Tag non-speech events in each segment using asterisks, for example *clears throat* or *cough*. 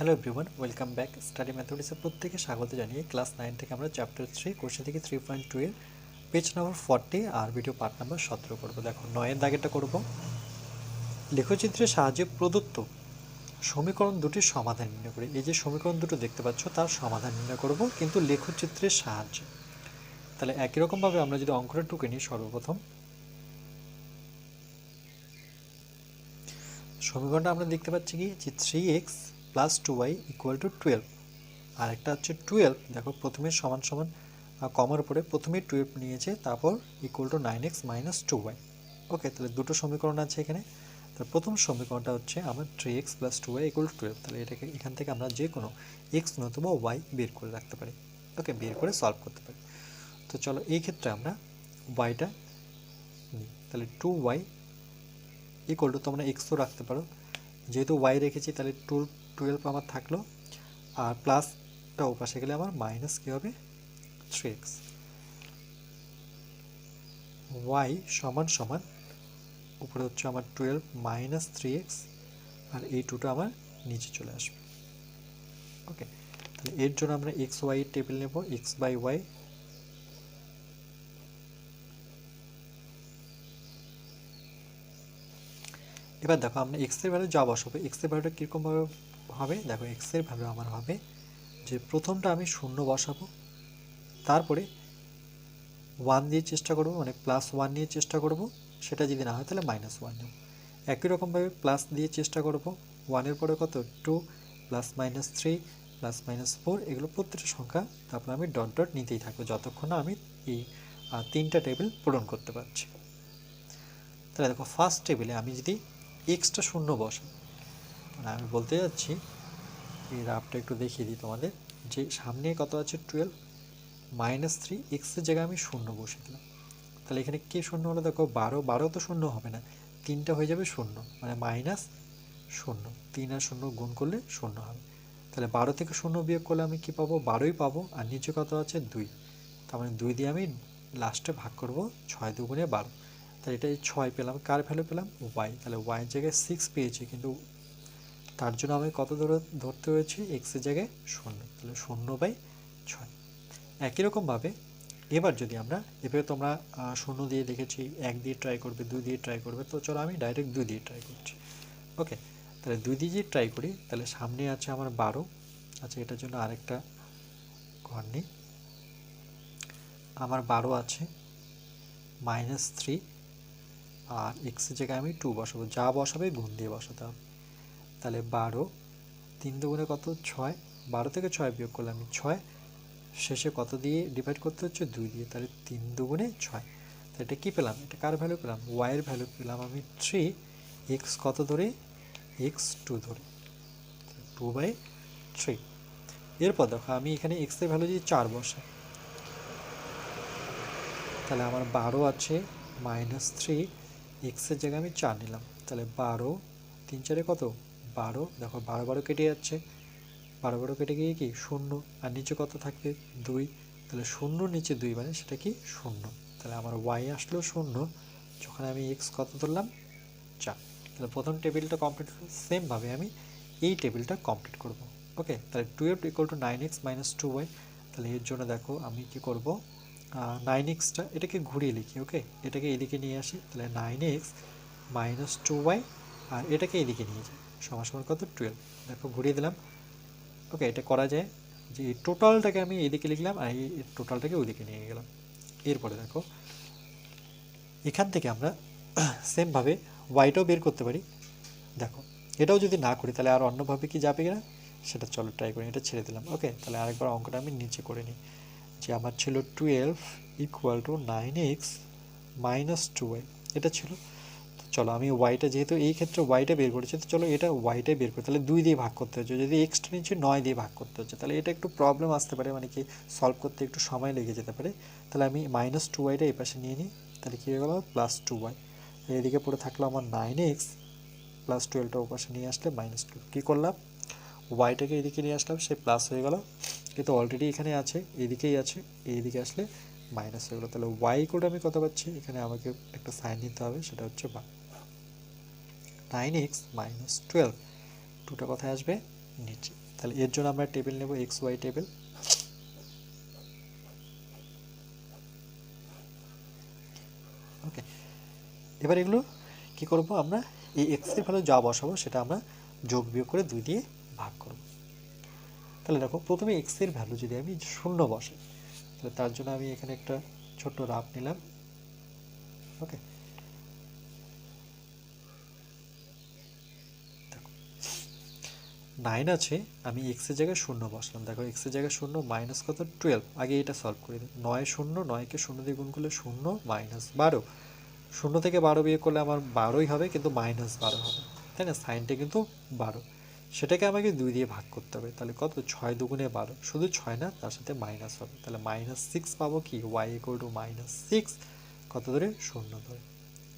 Hello everyone welcome back study ম্যাথমেটিক্সের প্রত্যেকে স্বাগত জানিয়ে ক্লাস নাইন থেকে আমরা চ্যাপ্টার থ্রি কোশ্চেন থেকে থ্রি পয়েন্ট টু এর পেজ নাম্বার ফর্টি আর ভিডিও পার্ট নাম্বার সতেরো করব। দেখো, নয়ের দাগেটা করব। লেখচিত্রের সাহায্যে প্রদত্ত সমীকরণ দুটির সমাধান নির্ণয় করি। এই যে সমীকরণ দুটো দেখতে পাচ্ছ, তার সমাধান নির্ণয় করব, কিন্তু লেখচিত্রের সাহায্যে। তাহলে একই রকমভাবে আমরা যদি অঙ্কটা টুকে নিই সর্বপ্রথম। সমীকরণটা আমরা দেখতে পাচ্ছি কি? যে three X plus two Y equal to twelve আর একটা হচ্ছে টুয়েলভ দেখো প্রথমে সমান সমান কমার উপরে প্রথমে টুয়েলভ নিয়েছে, তারপর equal to nine X minus two Y okay তাহলে দুটো সমীকরণ আছে এখানে। তাহলে প্রথম সমীকরণটা হচ্ছে আমার three X plus two Y equal to twelve তাহলে এটাকে এখান থেকে আমরা যে কোনো এক্স নতুবা ওয়াই বের করে রাখতে পারি। ওকে বের করে সলভ করতে পারি। তো চলো এই ক্ষেত্রে আমরা ওয়াইটা নিই। তাহলে টু ওয়াই ইকুয়াল টু তোমরা এক্সও রাখতে পারো। যেহেতু ওয়াই রেখেছি, তাহলে টু টুয়েলভ আমার থাকল, আর প্লাসটা ওপাশে গেলে আমার মাইনাস কী হবে? থ্রি এক্স ওয়াই সমান সমান উপরে হচ্ছে আমার টুয়েলভ মাইনাস থ্রি এক্স আর এই টুটা আমার নিচে চলে আসবে। ওকে তাহলে এর জন্য আমরা এক্স ওয়াই টেবিল নেব এক্স বাই ওয়াই এবার দেখো আমরা এক্সের ভ্যালু যা বসাবো এক্সের ভ্যালুটা কীরকমভাবে হবে, দেখো এক্সের ভ্যালু আমার হবে, যে প্রথমটা আমি শূন্য বসাবো, তারপরে ওয়ান দিয়ে চেষ্টা করব মানে প্লাস ওয়ান নিয়ে চেষ্টা করব, সেটা যদি না হয় তাহলে মাইনাস ওয়ান নেব। একই রকমভাবে প্লাস দিয়ে চেষ্টা করব ওয়ানের পরে কত? Two plus minus three plus minus four এগুলো প্রত্যেকটা সংখ্যা, তারপর আমি ডট ডট নিতেই থাকব, যতক্ষণ না আমি এই তিনটা টেবিল পূরণ করতে পারছি। তাহলে দেখো ফার্স্ট টেবিলে আমি যদি এক্সটা শূন্য বসে মানে আমি বলতে যাচ্ছি এই রাফটা একটু দেখিয়ে দিই তোমাদের, যে সামনে কত আছে? টুয়েলভ মাইনাস থ্রি এক্সের জায়গায় আমি শূন্য বসে দিলাম তাহলে এখানে কে শূন্য হলো? দেখো, বারো বারো তো শূন্য হবে না, তিনটা হয়ে যাবে শূন্য মানে মাইনাস শূন্য, তিন আর শূন্য গুণ করলে শূন্য হবে। তাহলে বারো থেকে শূন্য বিয়োগ করলে আমি কি পাবো? বারোই পাবো, আর নিচে কত আছে? দুই। তার মানে দুই দিয়ে আমি লাস্টে ভাগ করব, ছয় দুগুণে বারো। তাহলে এটা ছয় পেলাম, কার ভ্যালু পেলাম? ওয়াই তাহলে ওয়াইয়ের জায়গায় সিক্স পেয়েছি, কিন্তু তার জন্য আমি কত ধরে ধরতে হয়েছে? এক্সের জায়গায় শূন্য। তাহলে শূন্য বাই ছয়। একই রকমভাবে এবার যদি আমরা এভাবে তোমরা শূন্য দিয়ে দেখেছি, এক দিয়ে ট্রাই করবে, দুই দিয়ে ট্রাই করবে, তো চলো আমি ডাইরেক্ট দুই দিয়ে ট্রাই করছি। ওকে তাহলে দুই দিয়ে যদি ট্রাই করি, তাহলে সামনে আছে আমার বারো। আচ্ছা এটার জন্য আরেকটা ঘর নেই। আমার বারো আছে মাইনাস থ্রি আর এক্সের জায়গায় আমি টু বসাবো। যা বসাবে, গুণ দিয়ে বসাতে হবে। তাহলে বারো। তিন দুগুণে কত? ছয়। বারো থেকে ছয় বিয়োগ করলে আমি ছয়। শেষে কত দিয়ে ডিভাইড করতে হচ্ছে? দুই দিয়ে। তাহলে তিন দুগুণে ছয়। তো এটা কী পেলাম? এটা কার ভ্যালু পেলাম? ওয়াইয়ের ভ্যালু পেলাম আমি থ্রি এক্স কত ধরে? এক্স টু ধরে। টু বাই থ্রি এরপর দেখো, আমি এখানে এক্সের ভ্যালু যদি চার বসাই। তাহলে আমার বারো আছে মাইনাস থ্রি এক্সের জায়গায় আমি চার নিলাম। তাহলে বারো, তিন চারে কত? বারো, দেখো বারো বারো কেটে যাচ্ছে। বারো বারো কেটে গিয়ে কি? শূন্য। আর নিচে কত থাকবে? দুই। তাহলে শূন্য নিচে দুই মানে সেটা কি? শূন্য। তাহলে আমার ওয়াই আসলো শূন্য। যখন আমি এক্স কত ধরলাম? চার। তাহলে প্রথম টেবিলটা কমপ্লিট সেমভাবে আমি এই টেবিলটা কমপ্লিট করব। ওকে তাহলে twelve equal to nine X minus two Y তাহলে এর জন্য দেখো আমি কি করব? নাইন এক্সটা এটাকে ঘুরিয়ে লিখি ওকে এটাকে এদিকে নিয়ে আসি। তাহলে nine X minus two Y আর এটাকে এদিকে নিয়ে যাই। সমান সমান কত? টুয়েলভ দেখো, ঘুরিয়ে দিলাম। ওকে এটা করা যায় যে টোটালটাকে আমি এদিকে লিখলাম আর এই টোটালটাকে ওইদিকে নিয়ে গেলাম। এরপরে দেখো, এখান থেকে আমরা *clears throat* সেমভাবে ওয়াইটাও বের করতে পারি। দেখো, এটাও যদি না করি, তাহলে আর অন্যভাবে কি যাবে কিনা? সেটা চলো ট্রাই করি, এটা ছেড়ে দিলাম। ওকে তাহলে আরেকবার অঙ্কটা আমি নিচে করে নিই। যে আমার ছিল twelve equal to nine X minus two এটা ছিল চলো, আমি ওয়াইটা যেহেতু এই ক্ষেত্রে ওয়াইটা বের করেছি, তো চলো এটা ওয়াইটাই বের করি। তাহলে দুই দিয়ে ভাগ করতে হচ্ছে। যদি এক্সটা নিচ্ছি, নয় দিয়ে ভাগ করতে হচ্ছে। তাহলে এটা একটু প্রবলেম আসতে পারে মানে কি সলভ করতে একটু সময় লেগে যেতে পারে। তাহলে আমি মাইনাস টু ওয়াইটা এই পাশে নিয়ে নিই। তাহলে কী হয়ে গেলো? প্লাস টু ওয়াই এদিকে পড়ে থাকল আমার নাইন এক্স প্লাস টুয়েলভটা ওপাশে নিয়ে আসলে মাইনাস টু কী করলাম? ওয়াইটাকে এদিকে নিয়ে আসলাম, সে প্লাস হয়ে গেল। কিন্তু অলরেডি এখানে আছে, এদিকেই আছে এইদিকে আসলে মাইনাস হয়ে গেলো। তাহলে ওয়াই কোড আমি কত পাচ্ছি? এখানে আমাকে একটা সাইন নিতে হবে, সেটা হচ্ছে বা নাইন এক্স মাইনাস টুয়েলভ টুটা কথায় আসবে নিচে। তাহলে এর জন্য আমরা টেবিল নেব এক্স ওয়াই টেবিল ওকে এবার এগুলো কি করব আমরা? এই এক্সের ভ্যালু যা বসাবো সেটা আমরা যোগ বিয়োগ করে দুই দিয়ে ভাগ করব। তাহলে দেখো, প্রথমে এক্সের ভ্যালু যদি আমি শূন্য বসাই, তাহলে তার জন্য আমি এখানে একটা ছোট্ট রাফ নিলাম। ওকে নাইন আছে, আমি এক্সের জায়গায় শূন্য বসলাম। দেখো এক্সের জায়গায় শূন্য মাইনাস কত? টুয়েলভ আগে এটা সলভ করে। দিই নয় শূন্য, নয়কে শূন্য দিয়ে গুণ করলে শূন্য মাইনাস বারো। শূন্য থেকে বারো বিয়ে করলে আমার বারোই হবে, কিন্তু মাইনাস বারো হবে। তাই না? সাইনটা কিন্তু বারো। সেটাকে আমাকে দুই দিয়ে ভাগ করতে হবে। তাহলে কত? ছয় দুগুণে বারো। শুধু ছয় না, তার সাথে মাইনাস হবে। তাহলে মাইনাস সিক্স পাবো কি? Y equal to minus six কত ধরে? শূন্য ধরে।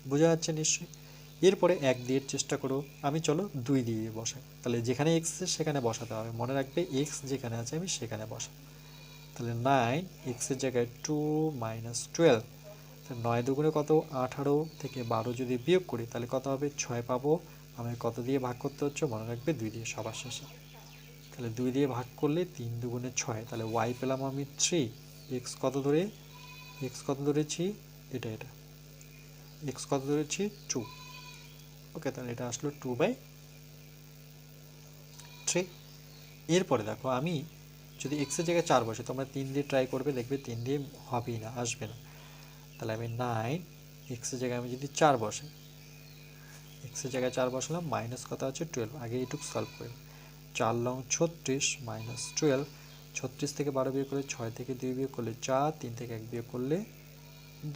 বোঝা যাচ্ছে নিশ্চয়ই? এরপরে এক দিয়ে চেষ্টা করো, আমি চলো দুই দিয়ে বসাই। তাহলে যেখানে এক্স সেখানে বসাতে হবে। মনে রাখবে এক্স যেখানে আছে আমি সেখানে বসাবো তাহলে নাইন এক্সের জায়গায় টু মাইনাস টুয়েলভ তাহলে নয় দুগুণে কত? আঠারো থেকে বারো যদি বিয়োগ করি, তাহলে কত হবে? ছয় পাবো। আমায় কত দিয়ে ভাগ করতে হচ্ছে? মনে রাখবে দুই দিয়ে সবার শেষে। তাহলে দুই দিয়ে ভাগ করলে তিন দুগুণে ছয়। তাহলে ওয়াই পেলাম আমি থ্রি এক্স কত ধরে? এক্স কত ধরেছি? এটা এটা। এক্স কত ধরেছি? টু ওকে তাহলে এটা আসলো টু বাই থ্রি এরপরে দেখো, আমি যদি এক্সের জায়গায় চার বসে, তোমরা তিন দিয়ে ট্রাই করবে, দেখবে তিন দিয়ে হবেই না, আসবে না। তাহলে আমি নাইন এক্সের জায়গায় আমি যদি চার বসে এক্সের জায়গায় চার বসালাম মাইনাস কত আছে? টুয়েলভ আগে এইটুকু সলভ করি। চার লং ছত্রিশ মাইনাস টুয়েলভ ছত্রিশ থেকে বারো বিয়োগ করলে ছয় থেকে দুই বিয়োগ করলে চার, তিন থেকে এক বিয়োগ করলে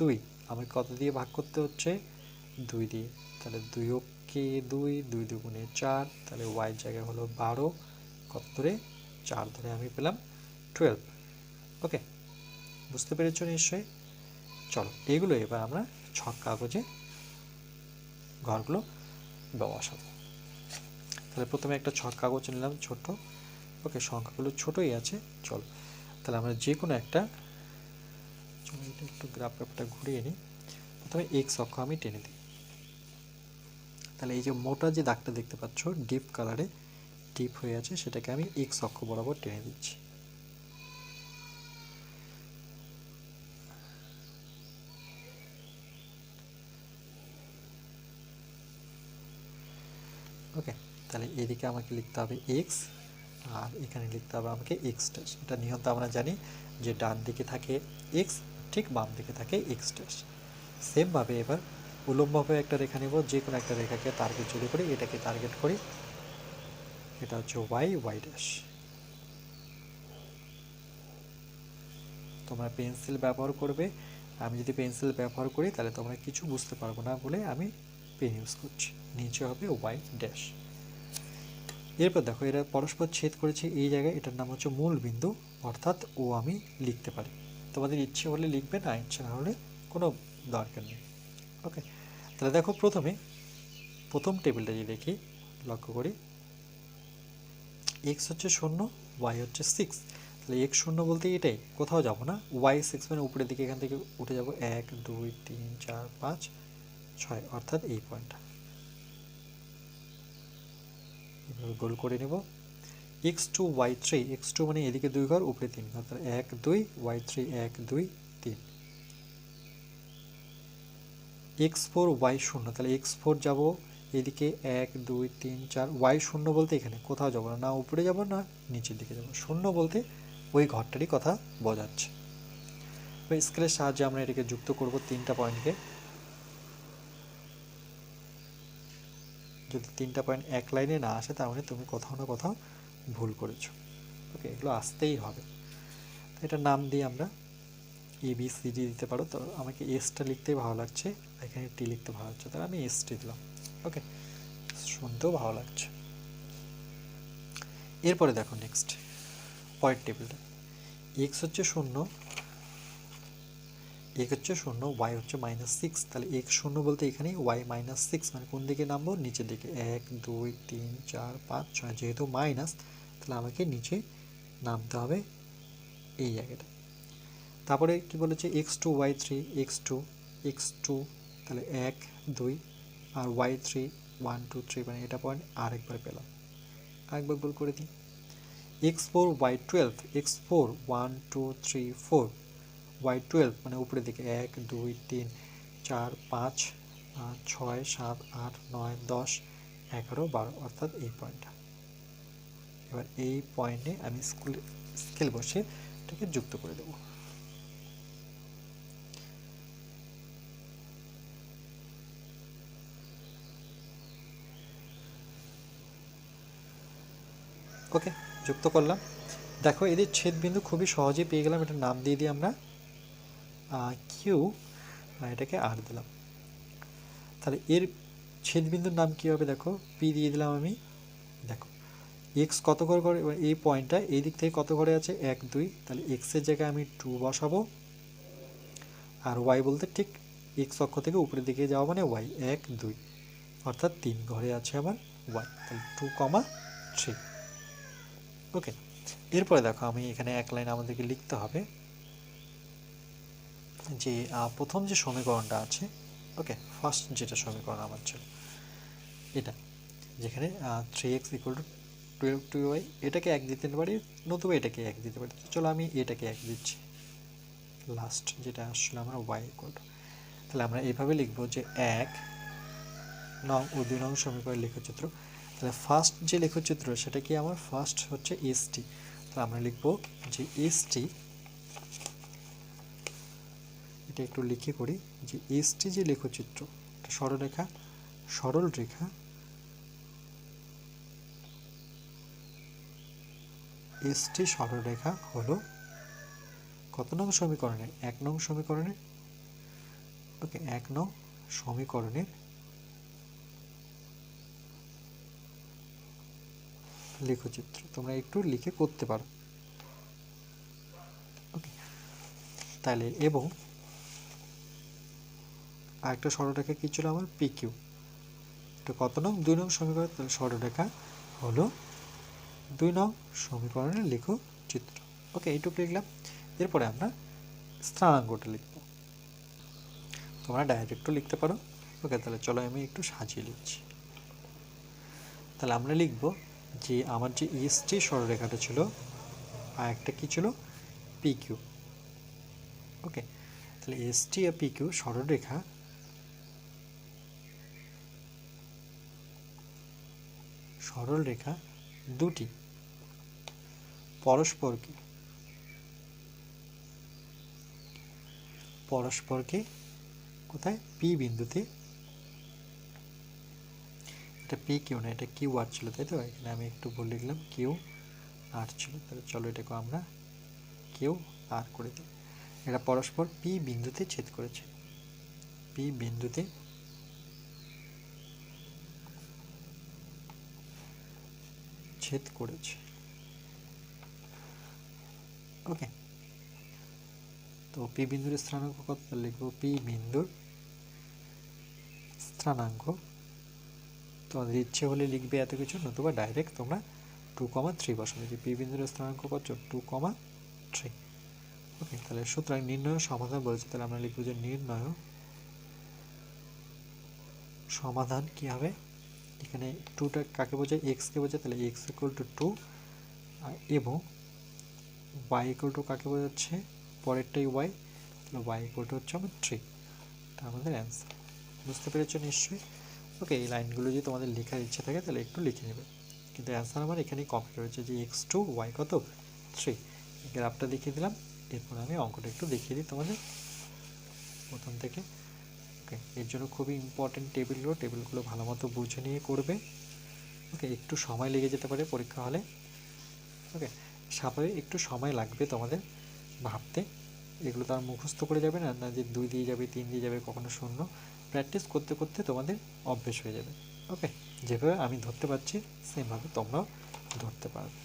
দুই। আমাকে কত দিয়ে ভাগ করতে হচ্ছে? দুই দিয়ে। তাহলে দুই কে দুই দুই দুগুণে চার, তাহলে ওয়াই জায়গায় হলো বারো, কত্তরে চার ধরে আমি পেলাম টুয়েলভ ওকে বুঝতে পেরেছ নিশ্চয়ই? চলো, এগুলো এবার আমরা ছক কাগজে ঘরগুলো বসাবো। তাহলে প্রথমে একটা ছক কাগজ নিলাম ছোট ওকে সংখ্যাগুলো ছোটই আছে, চলো। তাহলে আমরা যে কোনো একটা একটু গ্রাফ গ্রাফটা ঘুরিয়ে নিই। প্রথমে এক্স অক্ষ আমি টেনে দিই। তাহলে এই যে মোটা যে দাগটা দেখতে পাচ্ছ, ডিপ কালারে ডিপ হয়ে আছে, সেটাকে আমি এক্স অক্ষ বরাবর টেনে দিচ্ছি। ওকে তাহলে এদিকে আমাকে লিখতে হবে এক্স আর এখানে লিখতে হবে আমাকে এক্স ড্যাশ এটা নিয়ন্ত আমরা জানি যে ডান দিকে থাকে এক্স ঠিক বাম দিকে থাকে এক্স সেমভাবে এবার উলম্বভাবে একটা রেখা নেব, যে কোনো একটা রেখাকে টার্গেট যদি করি, এটাকে টার্গেট করি। এটা হচ্ছে ওয়াই ওয়াই ড্যাশ তোমরা পেন্সিল ব্যবহার করবে। আমি যদি পেন্সিল ব্যবহার করি, তাহলে তোমরা কিছু বুঝতে পারব না বলে আমি পেন ইউজ করছি। নিচে হবে ওয়াই ড্যাশ এরপর দেখো, এরা পরস্পর ছেদ করেছে এই জায়গায়, এটার নাম হচ্ছে মূল বিন্দু। অর্থাৎ ও আমি লিখতে পারি। তোমাদের ইচ্ছে হলে লিখবে, না ইচ্ছে না হলে কোনো দরকার নেই। ওকে তাহলে দেখো প্রথমে প্রথম টেবিলটা যদি দেখি, লক্ষ্য করি এক্স হচ্ছে শূন্য ওয়াই হচ্ছে সিক্স তাহলে এক্স শূন্য বলতে এটাই, কোথাও যাব না ওয়াই সিক্স মানে উপরের দিকে এখান থেকে উঠে যাব, এক, দুই, তিন, চার, পাঁচ, ছয়, অর্থাৎ এই পয়েন্টটা গোল করে নেব। X two Y three X two মানে এদিকে দুই ঘর, উপরে তিন ঘর, তাহলে এক, দুই ওয়াই থ্রি এক, দুই তিন এক্স ফোর, ওয়াই শূন্য। তাহলে এক্স ফোর যাব এদিকে এক, দুই, তিন, চার। ওয়াই শূন্য বলতে এখানে কোথাও যাব না না উপরে যাব না, নিচের দিকে যাব। শূন্য বলতে ওই ঘরটারই কথা বোঝাচ্ছে। স্কেলের সাহায্যে আমরা এটাকে যুক্ত করব তিনটা পয়েন্টকে। যদি তিনটা পয়েন্ট এক লাইনে না আসে মানে তুমি কোথাও না কোথাও ভুল করেছ। ওকে, এগুলো আসতেই হবে। এটা নাম দিয়ে আমরা। এ বি সি ডি দিতে পারো, তো আমাকে এসটা লিখতেই ভালো লাগছে, এখানে টি লিখতে ভালো লাগছে, তাহলে আমি এসটি দিলাম ওকে শুনতেও ভালো লাগছে। এরপরে দেখো নেক্সট পয়েন্ট টেবিলটা এক্স হচ্ছে শূন্য এক হচ্ছে শূন্য ওয়াই হচ্ছে মাইনাস সিক্স তাহলে এক শূন্য বলতে এখানে ওয়াই মাইনাস সিক্স মানে কোন দিকে নামবো? নিচের দিকে। এক, দুই, তিন, চার, পাঁচ, ছয়, যেহেতু মাইনাস তাহলে আমাকে নিচে নামতে হবে এই জায়গাটা। তারপরে কি বলেছে? X two Y three X two X two তাহলে এক, দুই, আর Y three one two three মানে এটা পয়েন্ট আরেকবার পেলাম। আরেকবার গোল করে দিই। X four Y twelve X four one two three four Y twelve মানে উপরের দিকে এক, দুই, তিন, চার, পাঁচ ছয়, সাত, আট, নয়, দশ, এগারো, বারো, অর্থাৎ এই পয়েন্টটা এবার এই পয়েন্টে আমি স্কুল স্কেল বসে এটাকে যুক্ত করে দেবো। ওকে যুক্ত করলাম। দেখো এদের ছেদবিন্দু খুবই সহজেই পেয়ে গেলাম, এটার নাম দিয়ে দিই আমরা। কিউ এটাকে আর দিলাম। তাহলে এর ছেদবিন্দুর নাম কী হবে দেখো? পি দিয়ে দিলাম আমি। দেখো এক্স কত করে করে এই পয়েন্টটা এই দিক থেকে কত ঘরে আছে? এক, দুই। তাহলে এক্সের জায়গায় আমি টু বসাবো। আর ওয়াই বলতে ঠিক এক্স অক্ষ থেকে উপরের দিকে যাওয়া মানে ওয়াই এক, দুই। অর্থাৎ তিন ঘরে আছে আমার ওয়াই তাহলে টু কমা থ্রি ওকে। এরপরে দেখো, আমি এখানে এক লাইন আমাদেরকে লিখতে হবে। যে প্রথম যে সমীকরণটা আছে, ওকে ফার্স্ট যেটা সমীকরণ আমার ছিল, এটা, যেখানে three X equal to twelve two Y এটাকে এক দিতে পারি, নতুবা এটাকে এক দিতে পারি। চলো আমি এটাকে এক দিচ্ছি। লাস্ট যেটা আসলে আমার ওয়াই ইকুয়াল টু তাহলে আমরা এভাবে লিখব যে এক, নং ও দুই নং সমীকরণের লেখচিত্র। তাহলে ফার্স্ট যে লেখচিত্র, সেটা কি আমার? ফার্স্ট হচ্ছে এসটি তাহলে আমরা লিখব যে এসটি এটা একটু লিখে করি যে এসটি যে লেখচিত্র, এটা সরলরেখা সরল রেখা এসটি সরলরেখা হলো কত নং সমীকরণে এক নং সমীকরণে ওকে, এক নং সমীকরণের লেখচিত্র। তোমরা একটু লিখে করতে পারো। ওকে তাহলে, এবং আরেকটা সরলরেখা কী ছিল আমার? পি কিউ এটা কত নং? দুই নং সমীকরণ। তাহলে সরলরেখা হলো দুই নং সমীকরণের লেখ চিত্র ওকে এইটুকু লিখলাম। এরপরে আমরা স্থানাঙ্কটা লিখব। তোমরা ডাইরেক্টও লিখতে পারো। ওকে তাহলে চলো আমি একটু সাজিয়ে লিখছি তাহলে আমরা লিখব যে আমার যে ইএসটি সরলরেখাটা ছিল, আর একটা কি ছিল? পি কিউ ওকে তাহলে এসটি আর পি কিউ সরলরেখা সরলরেখা দুটি। পরস্পরকে পরস্পরকে কোথায়? পি বিন্দুতে এটা পি কিউ না, এটা কিউ আর ছিল, তাই তো? এখানে আমি একটু ভুল লিখলাম কিউ আর ছিল। তাহলে চলো এটাকে আমরা কিউ আর করে দিই। এটা পরস্পর পি বিন্দুতে ছেদ করেছে। পি বিন্দুতে ছেদ করেছে। ওকে তো পি বিন্দুর স্থানাঙ্ক কত? লিখব পি বিন্দুর স্থানাঙ্ক তোমাদের ইচ্ছে হলে লিখবে এত কিছু, নতুবা ডাইরেক্ট তোমরা টু কমা থ্রি বসাবে। যে পি বিন্দুর স্থানাঙ্ক কত টু কমা থ্রি ওকে তাহলে সুতরাং নির্ণয় সমাধান বলেছে। তাহলে আমরা লিখব যে নির্ণয় সমাধান কি হবে? এখানে টুটা কাকে বোঝায়? এক্সকে বোঝায়। তাহলে এক্স ইকুয়াল টু টু এবং ওয়াই ইকুয়াল টু কাকে বোঝাচ্ছে? পরেরটাই ওয়াই তাহলে ওয়াই ইকুয়াল টু হচ্ছে আমার থ্রি এটা আমাদের অ্যান্সার বুঝতে পেরেছ নিশ্চয়ই? ওকে এই লাইনগুলো যদি তোমাদের লেখার ইচ্ছে থাকে, তাহলে একটু লিখে নেবে। কিন্তু অ্যান্সার আমার এখানেই কমপ্লিট হয়েছে যে এক্স টু ওয়াই কত? থ্রি গ্রাফটা দেখিয়ে দিলাম। এরপর আমি অঙ্কটা একটু দেখিয়ে দিই তোমাদের। প্রথম থেকে। ওকে এর জন্য খুবই ইম্পর্টেন্ট টেবিলগুলো টেবিলগুলো ভালো মতো বুঝে নিয়ে করবে। ওকে একটু সময় লেগে যেতে পারে পরীক্ষা হলে। ওকে স্বাভাবিক একটু সময় লাগবে তোমাদের ভাবতে। এগুলো তো আর মুখস্থ করে যাবে না। না যে দুই দিয়ে যাবে, তিন দিয়ে যাবে, কখনো শূন্য। প্র্যাকটিস করতে করতে তোমাদের অভ্যেস হয়ে যাবে। ওকে যেভাবে আমি ধরতে পারছি সেমভাবে তোমরাও ধরতে পারবে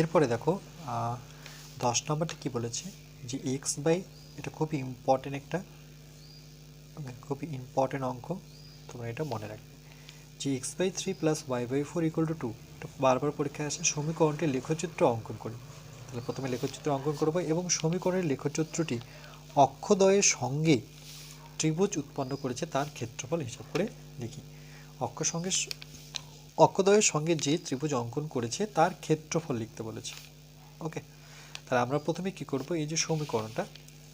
এরপরে দেখো দশ নম্বরটা কি বলেছে? যে এক্স বাই এটা খুবই ইম্পর্টেন্ট একটা, খুবই ইম্পর্টেন্ট অঙ্ক, তোমরা এটা মনে রাখবে। যে X by three plus Y by four equal to two বারবার পরীক্ষায় আসে সমীকরণটি লেখচিত্র অঙ্কন করি। তাহলে প্রথমে লেখচিত্র অঙ্কন করব এবং সমীকরণের লেখচিত্রটি অক্ষদয়ের সঙ্গে ত্রিভুজ উৎপন্ন করেছে তার ক্ষেত্রফল হিসাব করে লিখি অক্ষ সঙ্গে অক্ষদয়ের সঙ্গে যে ত্রিভুজ অঙ্কন করেছে তার ক্ষেত্রফল লিখতে বলেছে। ওকে তাহলে আমরা প্রথমে কি করব? এই যে সমীকরণটা,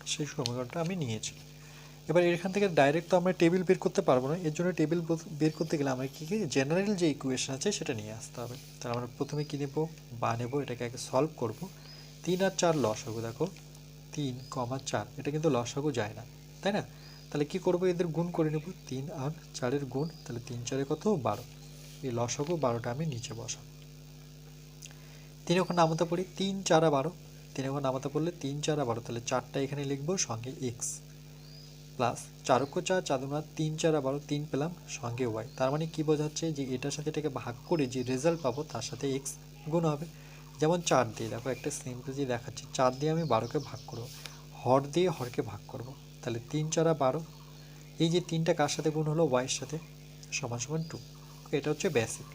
সেই সমীকরণটা আমি নিয়েছি। এবার এখান থেকে ডাইরেক্ট তো আমরা টেবিল বের করতে পারব না, এর জন্য টেবিল বের করতে গেলে আমরা কী কী জেনারেল যে ইকুয়েশন আছে সেটা নিয়ে আসতে হবে। তাহলে আমরা প্রথমে কী নেব? বা নেব, এটাকে আগে সলভ করব। তিন আর চার লসাগু দেখো। তিন কমা চার, এটা কিন্তু লসাগু যায় না, তাই না? তাহলে কি করব? এদের গুণ করে নেব। তিন আর চারের গুণ, তাহলে তিন চারে কত? বারো। এই লসাগু বারোটা আমি নিচে বসাবো। তিন ওখানে নামাতে পড়ি, তিন চারা বারো। তিন ওখানে নামাতে পড়লে তিন চারা বারো, তাহলে চারটা এখানে লিখব, সঙ্গে এক্স প্লাস চারক্য চার চাদুনা, তিন চার, বারো, তিন পেলাম সঙ্গে ওয়াই। তার মানে কি বোঝাচ্ছে যে এটার সাথে এটাকে ভাগ করে যে রেজাল্ট পাবো, তার সাথে এক্স গুণ হবে। যেমন চার দিয়ে, দেখো একটা সিম্পল দিয়ে দেখাচ্ছি। চার দিয়ে আমি বারোকে ভাগ করব। হর দিয়ে হরকে ভাগ করব। তাহলে তিন চারা, বারো, এই যে তিনটা কার সাথে গুণ হলো? ওয়াইয়ের সাথে সমান সমান টু এটা হচ্ছে বেসিক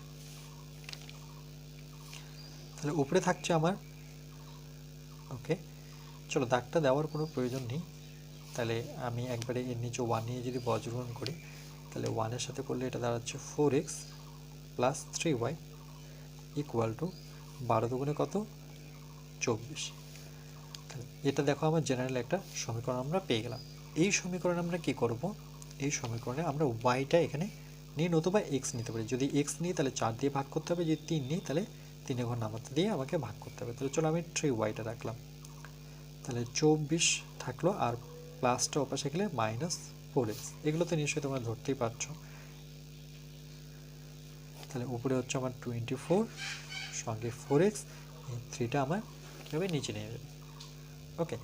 তাহলে উপরে থাকছে আমার ওকে চলো দাগটা দেওয়ার কোনো প্রয়োজন নেই। তাহলে আমি একবারে এর নিচে ওয়ান নিয়ে যদি বজ্রগ্রহণ করি, তাহলে ওয়ানের সাথে করলে এটা দাঁড়াচ্ছে four X plus three Y equal to বারো দুগুণে কত? চব্বিশ। তাহলে এটা দেখো আমার জেনারেল একটা সমীকরণ আমরা পেয়ে গেলাম। এই সমীকরণে আমরা কি করব? এই সমীকরণে আমরা ওয়াইটা এখানে নিয়ে নতুবা এক্স নিতে পারি। যদি এক্স নিই, তাহলে চার দিয়ে ভাগ করতে হবে। যদি তিন নিই, তাহলে তিনে ঘর নামাতে দিয়ে আমাকে ভাগ করতে হবে। তাহলে চলো আমি থ্রি ওয়াইটা রাখলাম। তাহলে চব্বিশ থাকল আর প্লাসটা ওপাশে গেলে মাইনাস ফোর এক্স এগুলো তো নিশ্চয়ই তোমরা ধরতেই পারছ। তাহলে উপরে হচ্ছে আমার টোয়েন্টি ফোর সঙ্গে ফোর এক্স থ্রিটা আমার কীভাবে নিচে নিয়ে যাবে? ওকে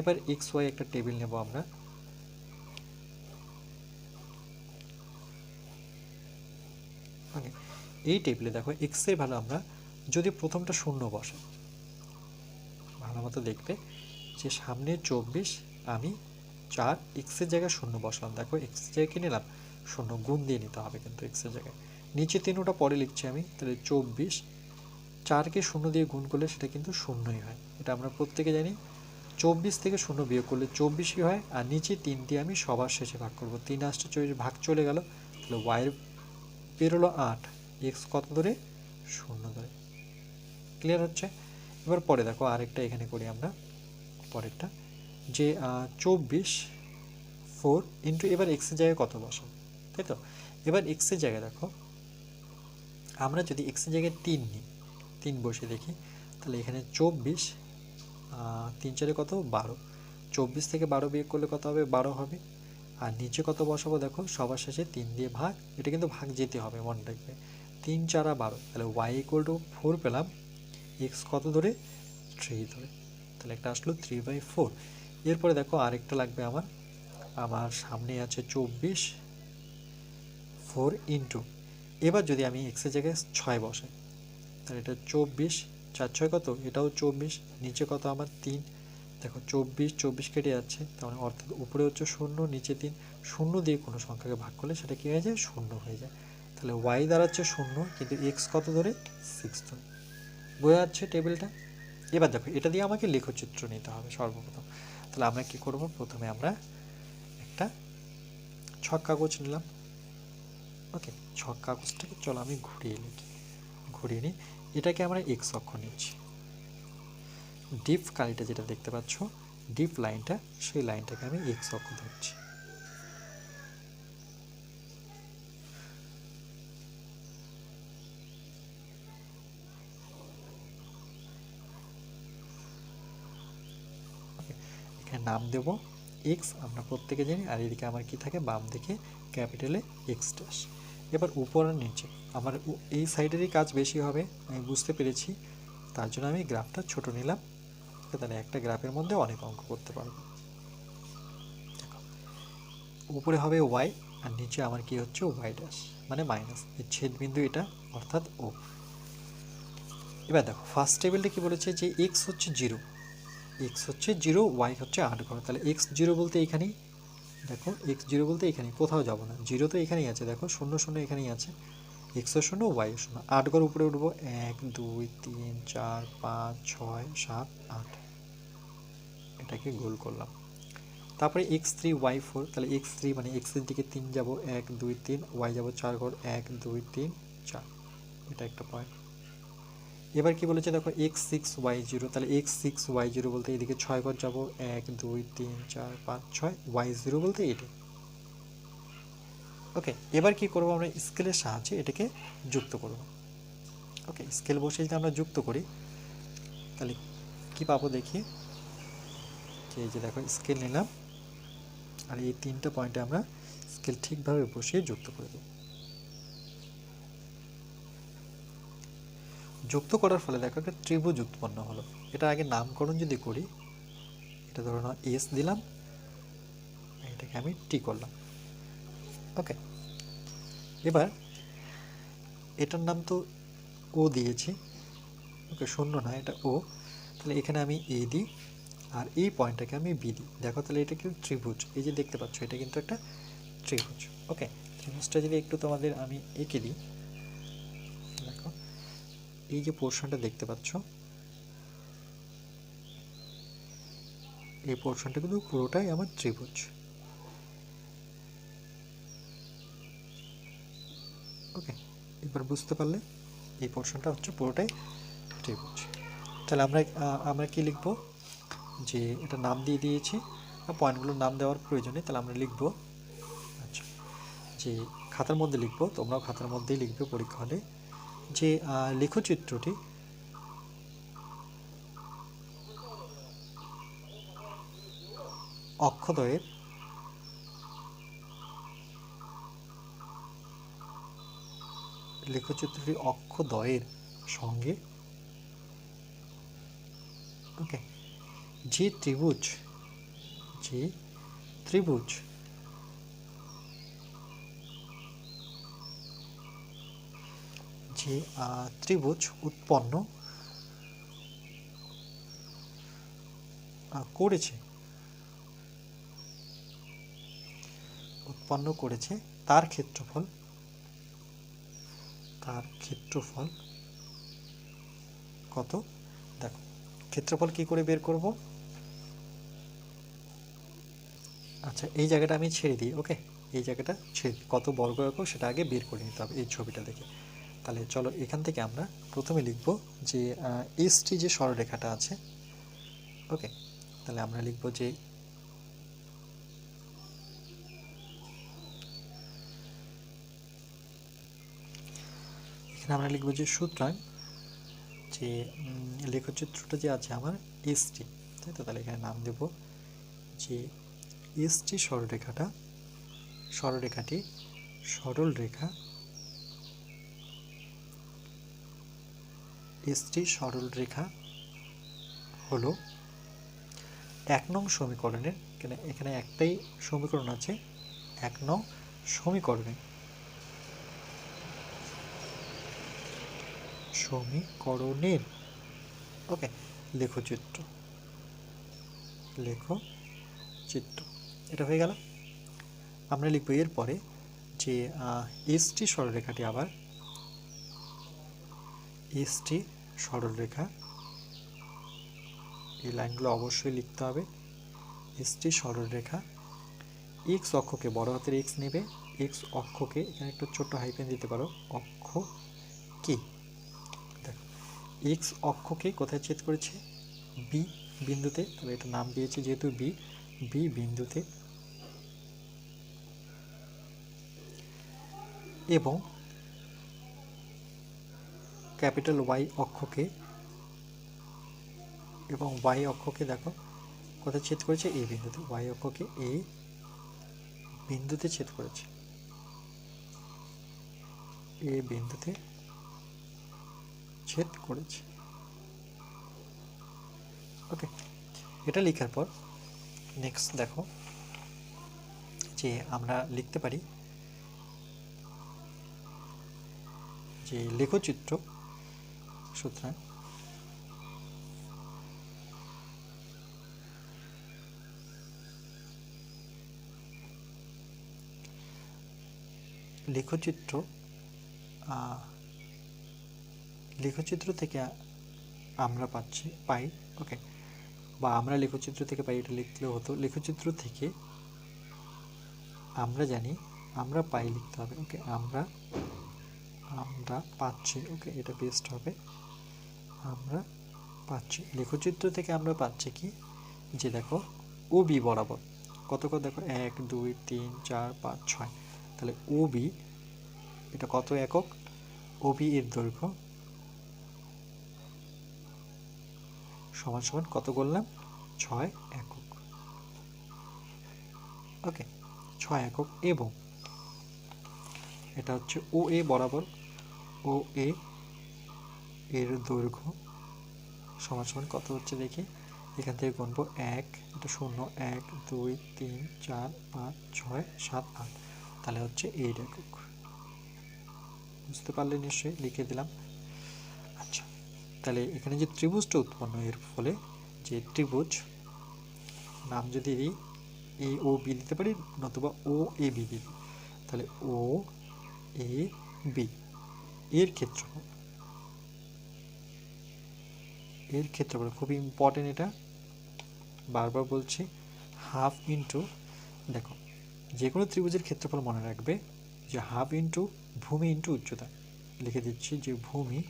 এবার এক্স ওয়াই একটা টেবিল নেব আমরা। ওকে এই টেবিলে দেখো এক্সের ভালো আমরা যদি প্রথমটা শূন্য বসে ভালো মতো দেখবে যে সামনে চব্বিশ, আমি চার এক্সের জায়গায় শূন্য বসলাম। দেখো এক্সের জায়গায় কি নিলাম? শূন্য গুণ দিয়ে নিতে হবে কিন্তু এক্সের জায়গায়। নিচে তিন ওটা পরে লিখছি আমি, তাহলে চব্বিশ। চারকে শূন্য দিয়ে গুণ করলে সেটা কিন্তু শূন্যই হয়। এটা আমরা প্রত্যেকে জানি। চব্বিশ থেকে শূন্য বিয়োগ করলে চব্বিশই হয়, আর নিচে তিন দিয়ে আমি সবার শেষে ভাগ করব। তিন আসতে চব্বিশ ভাগ চলে গেল। তাহলে ওয়াইয়ের বেরোলো আট। এক্স কত ধরে? শূন্য ধরে। ক্লিয়ার হচ্ছে? এবার পরে দেখো, আরেকটা এখানে করি আমরা। পরেরটা। যে চব্বিশ ফোর ইন্টু এবার এক্সের জায়গায় কত বসো তাই তো? এবার এক্সের জায়গায় দেখো, আমরা যদি এক্সের জায়গায় তিন নিই, তিন বসে দেখি, তাহলে এখানে চব্বিশ তিন চারে কত? বারো। চব্বিশ থেকে বারো বিয়োগ করলে কত হবে? বারো হবে। আর নিচে কত বসাবো দেখো? সবার শেষে তিন দিয়ে ভাগ, এটা কিন্তু ভাগ যেতে হবে, মনে রাখবে। তিন চারা বারো। তাহলে ওয়াই ইকুয়াল টু ফোর পেলাম এক্স কত ধরে? থ্রি ধরে। তাহলে একটা আসলো থ্রি বাই ফোর এরপরে দেখো আরেকটা লাগবে আমার। আমার সামনে আছে চব্বিশ ফোর ইন্টু। এবার যদি আমি এক্সের জায়গায় ছয় বসাই, তাহলে এটা চব্বিশ, চার ছয় কত? এটাও চব্বিশ, নিচে কত আমার তিন। দেখো চব্বিশ চব্বিশ কেটে যাচ্ছে, তার মানে অর্থাৎ উপরে হচ্ছে শূন্য, নিচে তিন। শূন্য দিয়ে কোনো সংখ্যাকে ভাগ করলে সেটা কী হয়ে যায়? শূন্য হয়ে যায়। তাহলে ওয়াই দাঁড়াচ্ছে শূন্য, কিন্তু এক্স কত ধরে? সিক্স ধরে। বোঝা যাচ্ছে টেবিলটা? এবার দেখো, এটা দিয়ে আমাকে লেখচিত্র নিতে হবে সর্বপ্রথম। তাহলে আমরা কি করব? প্রথমে আমরা একটা ছক কাগজ নিলাম। ওকে, ছক কাগজটাকে চলো আমি ঘুরিয়ে নিই। ঘুরিয়ে নিই। এটাকে আমরা এক্স অক্ষ নিচ্ছি ডিপ কালিটা যেটা দেখতে পাচ্ছ ডিপ লাইনটা সেই লাইনটাকে আমি এক্স অক্ষ ধরছি এখানে নাম দেব এক্স আমরা প্রত্যেকে জানি, আর এদিকে আমার কি থাকে, বাম দিকে ক্যাপিটালে এক্স ড্যাশ এবার উপর আর নিচে, আমার এই সাইডেরই কাজ বেশি হবে, আমি বুঝতে পেরেছি, তার জন্য আমি গ্রাফটা ছোট নিলাম তাহলে একটা গ্রাফের মধ্যে অনেক অঙ্ক করতে পারব। উপরে হবে ওয়াই আর নিচে আমার কি হচ্ছে ওয়াই ড্যাশ মানে মাইনাস এর ছেদ বিন্দু এটা, অর্থাৎ ও এবার দেখো ফার্স্ট টেবিলটা কি বলেছে, যে এক্স হচ্ছে জিরো এক্স হচ্ছে জিরো ওয়াই হচ্ছে আট ঘর। তাহলে এক্স জিরো বলতে এখানেই, দেখো এক্স জিরো বলতে এখানেই, কোথাও যাব না। জিরো তো এখানেই আছে, দেখো, শূন্য শূন্য এখানেই আছে। এক্সও শূন্য ওয়াই শূন্য। আট ঘর উপরে উঠবো, এক, দুই, তিন, চার, পাঁচ, ছয়, সাত, আট। এটাকে গোল করলাম। তারপরে এক্স থ্রি ওয়াই ফোর তাহলে এক্স থ্রি মানে এক্সের দিকে তিন যাব, এক, দুই, তিন ওয়াই যাব চার ঘর, এক, দুই, তিন, চার। এটা একটা পয়েন্ট এবার কি বলেছে দেখো এক্স সিক্স ওয়াই জিরো তাহলে এক্স সিক্স ওয়াই জিরো বলতে এদিকে ছয় ঘর যাব, এক, দুই, তিন, চার, পাঁচ, ছয় ওয়াই জিরো বলতে এটি ওকে, এবার কি করব আমরা? স্কেলের সাহায্যে এটাকে যুক্ত করব। ওকে, স্কেল বসে যদি আমরা যুক্ত করি, তাহলে কি পাবো দেখি? এই যে দেখো, স্কেল নিলাম, আর এই তিনটা পয়েন্টে আমরা স্কেল ঠিকভাবে বসিয়ে যুক্ত করে দেব। যুক্ত করার ফলে দেখো একটা ত্রিভুজ উৎপন্ন হলো। এটা আগে নামকরণ যদি করি, এটা ধরো না এস দিলাম, এটাকে আমি টি করলাম। ওকে এবার এটার নাম তো ও দিয়েছি। ওকে শূন্য না এটা ও তাহলে এখানে আমি এ দিই আর এই পয়েন্টটাকে আমি বি দিই। দেখো তাহলে এটা কিন্তু ত্রিভুজ। এই যে দেখতে পাচ্ছ, এটা কিন্তু একটা ত্রিভুজ। ওকে ত্রিভুজটা যদি একটু তোমাদের আমি এঁকে দিই এই যে পোর্শনটা দেখতে পাচ্ছ, এই পোর্শনটা কিন্তু পুরোটাই আমার ত্রিভুজ। ওকে এবার বুঝতে পারলে এই পোর্শনটা হচ্ছে পুরোটাই ত্রিভুজ। তাহলে আমরা আমরা কি লিখব? যে এটা নাম দিয়ে দিয়েছি পয়েন্টগুলোর নাম দেওয়ার প্রয়োজনে তাহলে আমরা লিখব আচ্ছা যে খাতার মধ্যে লিখব, তোমরাও খাতার মধ্যেই লিখবে পরীক্ষা হলে। যে লেখচিত্রটি অক্ষদয়ের লেখচিত্রটি অক্ষদয়ের সঙ্গে ওকে যে ত্রিভুজ যে ত্রিভুজ যে ত্রিভুজ উৎপন্ন করেছে। উৎপন্ন করেছে তার ক্ষেত্রফল তার ক্ষেত্রফল কত? দেখো, ক্ষেত্রফল কি করে বের করব? আচ্ছা এই জায়গাটা আমি ছেড়ে দিই, ওকে? এই জায়গাটা ছেড়ে কত বর্গ একক সেটা আগে বের করে নিতে হবে এই ছবিটা দেখে। তাহলে চলো এখান থেকে আমরা প্রথমে লিখব যে এসটি যে সরলরেখাটা আছে ওকে তাহলে আমরা লিখব যে, এখানে আমরা লিখব যে সুতরাং যে লেখচিত্রটা যে আছে আমার এসটি তাই তো? তাহলে এখানে নাম দেব যে এসটি সরলরেখাটা সরলরেখাটি সরল রেখা এসটি সরল রেখা হলো এক নং সমীকরণের, এখানে এখানে একটাই সমীকরণ আছে, এক নং সমীকরণে সমীকরণের, ওকে লেখচিত্র লেখ চিত্র। এটা হয়ে গেল। আমরা লিখব এরপরে যে এসটি সরলরেখাটি আবার, এসটি সরলরেখা এই লাইনগুলো অবশ্যই লিখতে হবে। এসটি সরলরেখা এক্স অক্ষকে, বড় হাতের এক্স নেবে। এক্স অক্ষকে এখানে একটু ছোট্ট হাইপেন দিতে পারো। অক্ষ কি দেখো এক্স অক্ষকে কোথায় ছেদ করেছে? বি বিন্দুতে। তবে এটা নাম দিয়েছে যেহেতু বি বি বিন্দুতে। এবং ক্যাপিটাল ওয়াই অক্ষকে এবং ওয়াই অক্ষকে দেখো, কোথায় ছেদ করেছে? এই বিন্দুতে। ওয়াই অক্ষকে এই বিন্দুতে ছেদ করেছে। এই বিন্দুতে ছেদ করেছে। ওকে, এটা লেখার পর নেক্সট দেখো যে আমরা লিখতে পারি যে লেখচিত্র সুতরাং। লেখচিত্র লেখচিত্র থেকে আমরা পাচ্ছি, পাই ওকে বা আমরা লেখচিত্র থেকে পাই, এটা লিখলেও হতো। লেখচিত্র থেকে আমরা জানি, আমরা পাই লিখতে হবে ওকে আমরা আমরা পাচ্ছি ওকে এটা বেস্ট হবে। আমরা পাচ্ছি, লেখচিত্র থেকে আমরা পাচ্ছি কি? যে দেখো, ও বি বরাবর। কত কত? দেখো, এক, দুই, তিন, চার, পাঁচ, ছয়। তাহলে ও বি, এটা কত একক? ও বি এর দৈর্ঘ্য সমান সমান কত করলাম? ছয় একক। ওকে, ছয় একক এবং এটা হচ্ছে ও এ বরাবর, ও এ এর দৈর্ঘ্য সমান সমান কত হচ্ছে দেখি? এখান থেকে গুনবো এক, এটা শূন্য, এক, দুই, তিন, চার, পাঁচ, ছয়, সাত, আট। তাহলে হচ্ছে এইট একক। বুঝতে পারলে নিশ্চয়ই লিখে দিলাম। আচ্ছা তাহলে এখানে যে ত্রিভুজটা উৎপন্ন এর ফলে যে ত্রিভুজ, নাম যদি দিই, এ, ও, বি দিতে পারি নতুবা ও, এ, বি দিই। তাহলে ও, এ, বি। এর ক্ষেত্রফল এর ক্ষেত্রফল খুবই ইম্পর্টেন্ট এটা। বারবার বলছি হাফ ইন্টু দেখো যে কোনো ত্রিভুজের ক্ষেত্রফল মনে রাখবে যে হাফ ইন্টু ভূমি ইন্টু উচ্চতা। লিখে দিচ্ছি যে ভূমি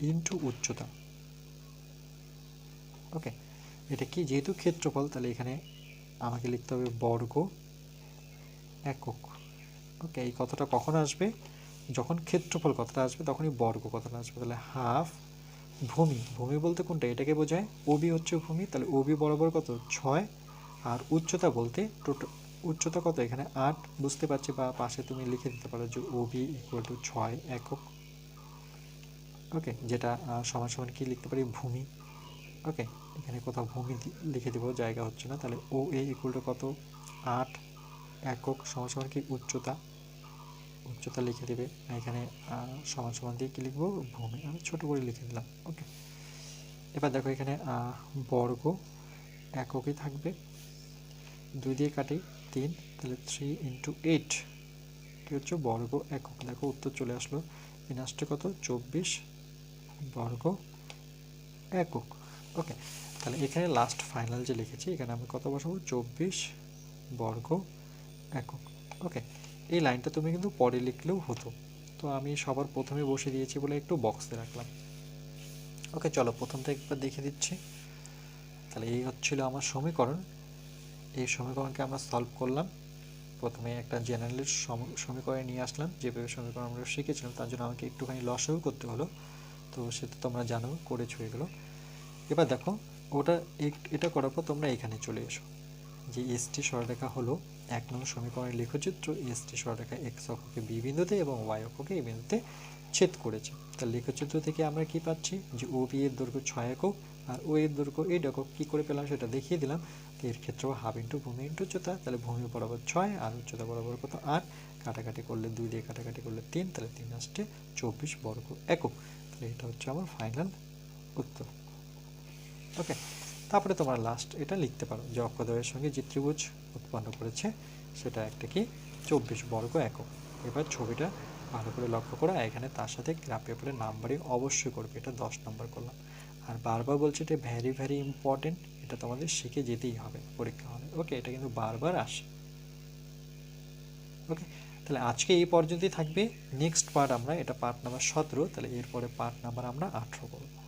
ইন্টু উচ্চতা। ওকে এটা কি? যেহেতু ক্ষেত্রফল, তাহলে এখানে আমাকে লিখতে হবে বর্গ একক। ওকে এই কথাটা কখন আসবে? যখন ক্ষেত্রফল কথাটা আসবে, তখনই বর্গ কথাটা আসবে। তাহলে হাফ ভূমি। ভূমি বলতে কোনটা? এটাকে বোঝায় ওবি হচ্ছে ভূমি, তাহলে ওবি বরাবর কত? ছয়। আর উচ্চতা বলতে টোটাল উচ্চতা কত? এখানে আট। বুঝতে পারছি বা পাশে তুমি লিখে দিতে পারো যে ওবি ইকুয়াল টু ছয় একক। ওকে যেটা সমান সমান কি লিখতে পারি? ভূমি। ওকে এখানে কোথাও ভূমি লিখে দেবো, জায়গা হচ্ছে না। তাহলে ও এ ইকুয়াল টু কত? আট একক। সমান সমান কি? উচ্চতা। উচ্চতা লিখে দেবে। এখানে সমান সমান দিয়ে কি লিখব? ভূমি। আমি ছোটো করে লিখে দিলাম। ওকে। এবার দেখো এখানে বর্গ এককই থাকবে। দুই দিয়ে কাটি তিন, তাহলে থ্রি ইন্টু এইট কি হচ্ছে? বর্গ একক। দেখো উত্তর চলে আসলো। তিন কত? চব্বিশ বর্গ একক। ওকে। তাহলে এখানে লাস্ট ফাইনাল যে লিখেছি, এখানে আমি কত বসাবো? চব্বিশ বর্গ একক। ওকে। এই লাইনটা তুমি কিন্তু পরে লিখলেও হতো। তো আমি সবার প্রথমে বসে দিয়েছি বলে একটু বক্সে রাখলাম। ওকে, চলো প্রথম থেকে একবার দেখে দিচ্ছি। তাহলে এই হচ্ছিল আমার সমীকরণ। এই সমীকরণকে আমরা সলভ করলাম। প্রথমে একটা জেনারেল সমীকরণ নিয়ে আসলাম। যেভাবে সমীকরণ আমরা শিখেছিলাম, তার জন্য আমাকে একটুখানি লসও করতে হলো। তো সেটা তোমরা জানো, করেছ এগুলো। এবার দেখো, ওটা এটা করার পর তোমরা এখানে চলে এসো। যে এসটি সরলরেখা হলো এক নং সমীকরণের লেখচিত্র এসটি সরলরেখা এক্স অক্ষকে বি বিন্দুতে এবং ওয়াই অক্ষকে এই বিন্দুতে ছেদ করেছে। তার লেখচিত্র থেকে আমরা কি পাচ্ছি? যে ও বি এর দৈর্ঘ্য ছয় একক আর ও এর দৈর্ঘ্য এইট একক। কী করে পেলাম? সেটা দেখিয়ে দিলাম। তো এর ক্ষেত্রেও হাফ ইন্টু ভূমি ইন্টু উচ্চতা তাহলে ভূমি বরাবর ছয় আর উচ্চতা বরাবর কত? আট। কাটাকাটি করলে দুই দিয়ে কাটাকাটি করলে তিন। তাহলে তিন আসছে চব্বিশ বর্গ একক। তাহলে এটা হচ্ছে আমার ফাইনাল উত্তর। ওকে তারপরে তোমার লাস্ট এটা লিখতে পারো। যে অক্ষদ্বয়ের সঙ্গে যে ত্রিভুজ উৎপন্ন করেছে, সেটা একটা কি? চব্বিশ বর্গ একক। এবার ছবিটা ভালো করে লক্ষ্য করো, এখানে তার সাথে গ্রাফ পেপারের নাম্বারিং অবশ্যই করবে, এটা দশ নম্বর করলাম। আর বারবার বলছি এটা ভ্যারি ভ্যারি ইম্পর্টেন্ট এটা তোমাদের শিখে যেতেই হবে, পরীক্ষা হলে ওকে এটা কিন্তু বারবার আসে। ওকে তাহলে আজকে এই পর্যন্তই থাকবে। নেক্সট পার্ট আমরা, এটা পার্ট নাম্বার সতেরো, তাহলে এরপরে পার্ট নাম্বার আমরা আঠেরো করব।